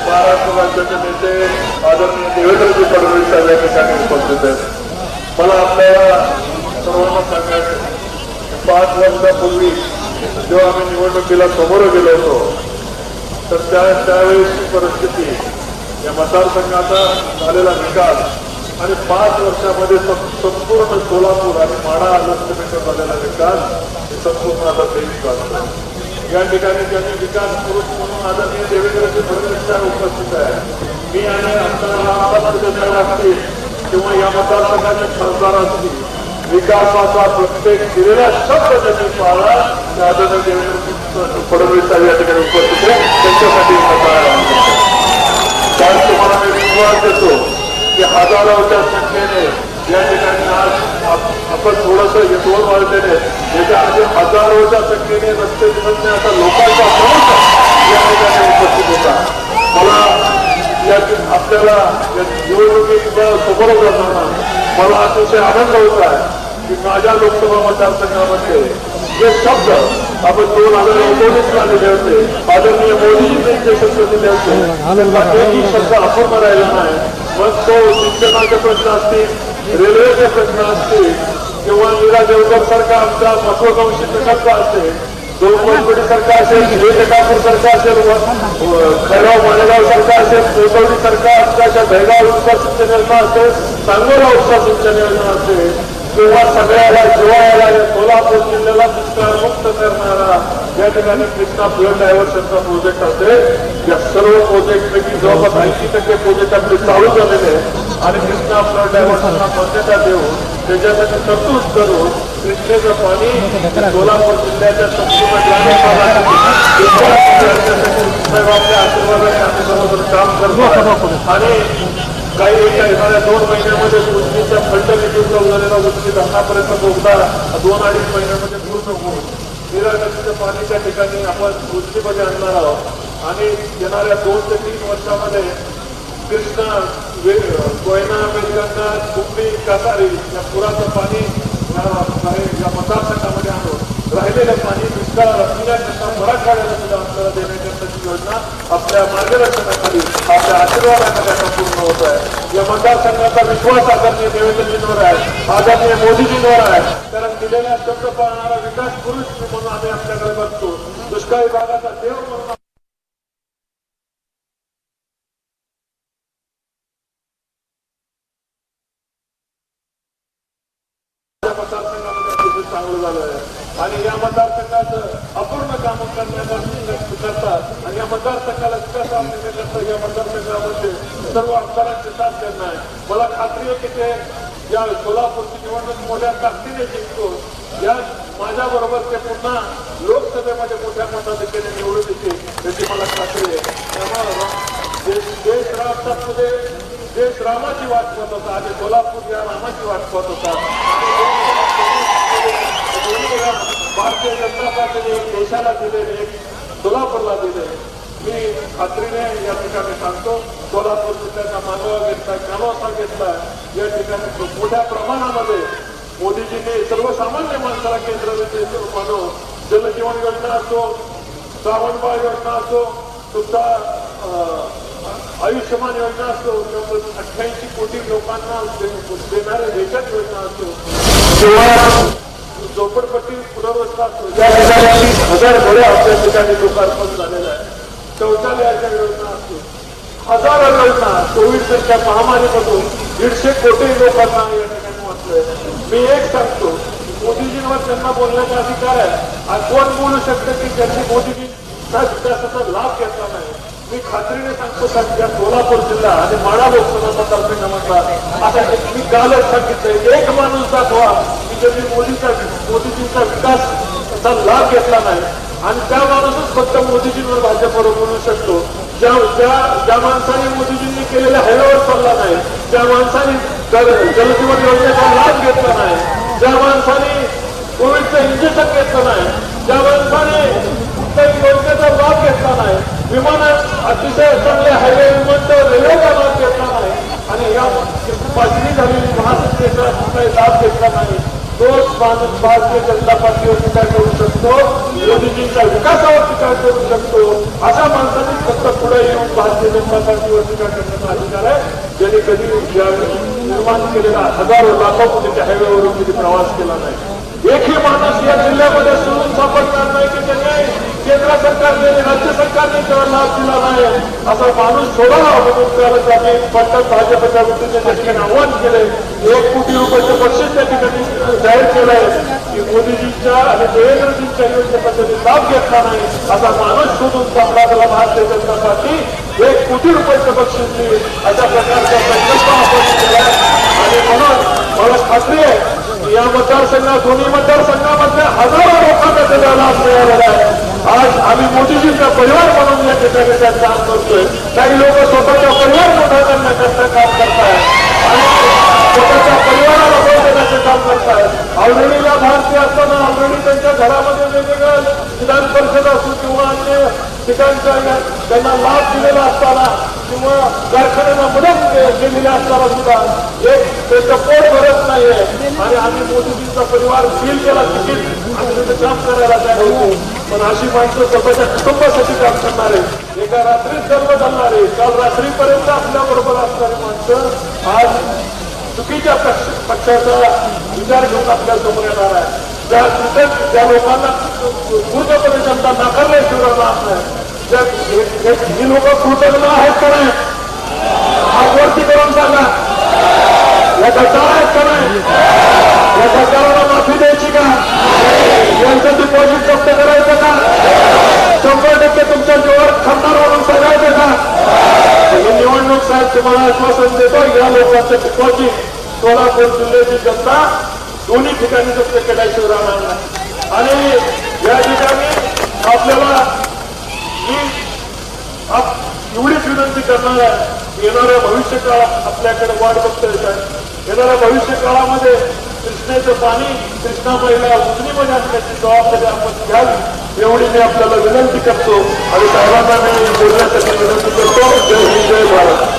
महाराष्ट्र राज्याचे नेते आदरणीय देवेंद्रजी फडणवीस साहेब या ठिकाणी उपस्थित आहेत मला आपल्याला सर्वांना सांगायचं पाच वर्षापूर्वी जेव्हा आम्ही निवडणुकीला समोर गेलो होतो तर त्या त्यावेळेसची परिस्थिती या मतदारसंघाचा झालेला निकाल आणि पाच वर्षामध्ये संपूर्ण सोलापूर आणि माडा लोकसभेचा झालेला विकास हे संपूर्ण आता देश वाटतो या ठिकाणी त्यांनी विकास पुरुष म्हणून आदरणीय देवेंद्रजी फडणवीस उपस्थित आहे मी आणि आमदार असतील किंवा या मतदारसंघाचे खासदार असतील विकासाचा प्रत्येक दिलेला शब्द त्यांनी पाळला ते आदरणीय देवेंद्र फडणवीस साहेब या ठिकाणी उपस्थित आहे त्यांच्यासाठी मतदार कारण तुम्हाला मी विश्वास देतो की हजारोच्या संख्येने या ठिकाणी आज आपण थोडस दोन वाढलेले याच्या आधी हजारोच्या संख्येने रस्ते निवडण्याचा लोकांचा प्रमुख या ठिकाणी उपस्थित होता. मला या आपल्याला निवडणुकीच्या निवडणुकीत असताना मला अतिशय आनंद होत आहे की माझ्या लोकसभा मतदारसंघामध्ये जे शब्द आपण दोन हजार एकोणीसला दिले होते आदरणीय मोदीजींनी जे शब्द दिले होते शब्द अपूर्ण राहिला नाही. मग तो शिक्षणाचे प्रश्न असतील रेल्वेचे प्रश्न असतील किंवा मीरा देवकर सारखा आमचा महत्वाकांक्षी प्रकल्प असेल दोन कोणकोटी सारखा असेल विजय ठाकूर सारखा असेल खैराव मालेगाव सारखा असेल कोसवडी सारखा आमच्या बेळगाव उपसा सिंचन योजना असेल सांगोला उपसा सिंचन योजना असेल किंवा सगळ्याला जिवाळ्याला या सोलापूर जिल्ह्याला दुष्काळ मुक्त करणारा या ठिकाणी कृष्णा फ्लड डायव्हर्शनचा प्रोजेक्ट असेल. या सर्व प्रोजेक्टपैकी जवळपास ऐंशी टक्के प्रोजेक्ट आपले चालू झालेले आहेत. आणि कृष्णा फ्लड डायव्हर्शनला मान्यता देऊन त्याच्यासाठी तरतूद करून कृष्णेचं पाणी सोलापूर जिल्ह्याच्या संपूर्ण ग्रामीण भागासाठी साहेबांच्या आशीर्वादाने आम्ही सर्वजण काम करतो आणि काही एका येणाऱ्या दोन महिन्यामध्ये उजनीच्या फंड निधीचा झालेला उजनी आतापर्यंत बोगदा दोन अडीच महिन्यामध्ये पूर्ण होऊन निरा नदीचं ठिकाणी आपण उजनीमध्ये आणणार आहोत. आणि येणाऱ्या दोन ते तीन वर्षामध्ये कृष्णा कोयना वेलगंगा कुंभी कासारी या पुराचं पाणी या मतदारसंघामध्ये आणून राहिलेलं पाणी दुष्काळ असलेल्याकरता मराठवाड्याला सुद्धा आपल्याला देण्याकरताची योजना आपल्या मार्गदर्शनाखाली आपल्या आशीर्वादाखाली होत आहे. या मतदारसंघाचा विश्वास आदरणीय देवेंद्रजींवर आहे आदरणीय मोदीजींवर आहे. कारण दिलेला शब्द पाळणारा विकास पुरुष म्हणून आम्ही आपल्याकडे बघतो. दुष्काळी भागाचा देव म्हणून मतदारसंघामध्ये चांगलं झालं आहे. आणि या मतदारसंघाचं अपूर्ण काम करण्यासाठी करतात आणि या मतदारसंघाला विकास करतात या मतदारसंघामध्ये सर्व आमदारांचे साथ त्यांना आहे. मला खात्री आहे की ते या सोलापूरची निवडणूक मोठ्या ताकदीने जिंकतो या माझ्याबरोबर ते पुन्हा लोकसभेमध्ये मोठ्या मताधिकेने निवडून येते याची मला खात्री आहे. त्यामुळे देश देश राष्ट्रामध्ये देश रामाची वाट पाहत होता आणि सोलापूर या रामाची वाट पाहत होता. भारतीय जनता पार्टीने एक देशाला दिले एक सोलापूरला दिले मी खात्रीने या ठिकाणी सांगतो सोलापूर जिल्ह्याचा मानवा घेतला कानोसा घेतला या ठिकाणी खूप मोठ्या प्रमाणामध्ये मोदीजींनी सर्वसामान्य माणसाला केंद्र मानव जलजीवन योजना असो श्रावणबाळ योजना असो सुद्धा आयुष्यमान योजना असो अठ्ठ्याऐंशी कोटी लोकांना देणाऱ्या देशात योजना असो. किंवा झोपडपट्टी पुनर्वसन असो हजार घोडे आपल्या ठिकाणी लोकार्पण झालेलं आहे. शौचालयाच्या योजना असो हजारो कोविड सारख्या महामारीमधून दीडशे कोटी लोकांना या ठिकाणी वाचलंय. मी एक सांगतो मोदीजींवर त्यांना बोलण्याचा अधिकार आहे. आणि कोण बोलू शकतं की त्यांनी मोदीजींचा विकासाचा लाभ घेतला नाही? मी खात्रीने सांगतो सध्या सोलापूर जिल्हा आणि माडा लोकसभा मतदारसंघामधला आता मी कालच सांगितलंय एक माणूस दाखवा. त्यांनी ज्यांनी मोदीचा मोदीजींचा विकासाचा लाभ घेतला नाही आणि त्या माणूसच फक्त मोदीजींवर भाजपवर बोलू शकतो. ज्या ज्या ज्या माणसाने मोदीजींनी केलेल्या हायवेवर चालला नाही ज्या माणसाने जलजीवन योजनेचा लाभ घेतला नाही ज्या माणसाने कोविडचं इंजेक्शन घेतलं नाही ज्या माणसाने कुठल्याही योजनेचा लाभ घेतला नाही विमान अतिशय चांगले हायवे विमानतळ रेल्वेचा लाभ घेतला नाही आणि या पाचवी झालेली महासंस्थेचा कुठलाही लाभ घेतला नाही. तोच माणूस भारतीय जनता पार्टीवर टीका करू शकतो मोदीजींच्या विकासावर टीका करू शकतो अशा माणसाने फक्त पुढे येऊन भारतीय जनता पार्टीवर टीका करण्याचा अधिकार आहे ज्यांनी कधी निर्माण केलेला हजारो लाखो कोटीच्या हायवेवरून कधी प्रवास केला नाही. एकही माणूस या जिल्ह्यामध्ये सोडून सापडणार नाही की त्याने केंद्र सरकारने राज्य सरकारने त्याला लाभ दिला नाही. असा माणूस सोडावा म्हणून त्याला त्यांनी पटकन भाजपच्या वतीने त्या ठिकाणी आव्हान केले. एक कोटी रुपयाचं बक्षीस त्या ठिकाणी जाहीर केलंय की मोदीजींच्या आणि देवेंद्रजींच्या योजनेचा लाभ घेतला नाही असा माणूस शोधून सापडा त्याला भारतीय जनता पार्टी. एक कोटी रुपयाचं बक्षीस देईल अशा प्रकारचा संकल्प आपण केला आणि म्हणून मला खात्री आहे की या मतदारसंघात दोन्ही मतदारसंघामधल्या हजारो लोकांना त्याचा लाभ मिळालेला आहे. आज आम्ही मोदीजींचा परिवार म्हणून या ठिकाणी त्यात काम करतोय काही लोक स्वतःचा परिवार मोठा करण्याकरता काम करतायत. आणि स्वतःच्या परिवाराला बळ देण्याचं काम करतायत ऑलरेडीला भारतीय असताना ऑलरेडी त्यांच्या घरामध्ये वेगवेगळ्या विधान परिषद असू किंवा अन्य ठिकाणच्या त्यांना लाभ दिलेला असताना किंवा कारखान्यांना मदत केलेली असताना सुद्धा एक त्याचं पोट भरत नाहीये. आणि आम्ही मोदीजींचा परिवार फील केला तिकीट आम्ही त्याचं काम करायला तयार होतो पण अशी माणसं स्वतःच्या कुटुंबासाठी काम करणारे एका रात्रीत सर्व चालणारे काल रात्रीपर्यंत आपल्या बरोबर असणारी माणसं आज चुकीच्या पक्ष पक्षाचा विचार घेऊन आपल्यासमोर येणार आहे. ज्या कृतज्ञ ज्या लोकांना पूर्णपणे जनता नाकारल्याशिवाय राहणार नाही ही लोक कृतज्ञ आहेत का नाही? हात करून सांगा. या सरकार आहेत का नाही? या सरकारला माफी द्यायची का? यांचं डिपॉझिट जप्त करायचं का? शंभर टक्के तुमच्या जीवावर खंडार म्हणून सांगायचं का ही निवडणूक साहेब तुम्हाला आश्वासन देतो या लोकांच्या डिपॉझिट सोलापूर जिल्ह्याची जनता दोन्ही ठिकाणी जप्त केल्याशिवाय राहणार नाही आणि या ठिकाणी आपल्याला मी एवढीच विनंती करणार आहे येणाऱ्या भविष्य काळात आपल्याकडे वाट बघतोय साहेब येणाऱ्या भविष्य काळामध्ये कृष्णेचं पाणी कृष्णा महिला उजनीमध्ये आणण्याची जबाबदारी आपण घ्यावी एवढी मी आपल्याला विनंती करतो आणि साहेबांना मी बोलण्यासाठी विनंती करतो जय हिंद जय भारत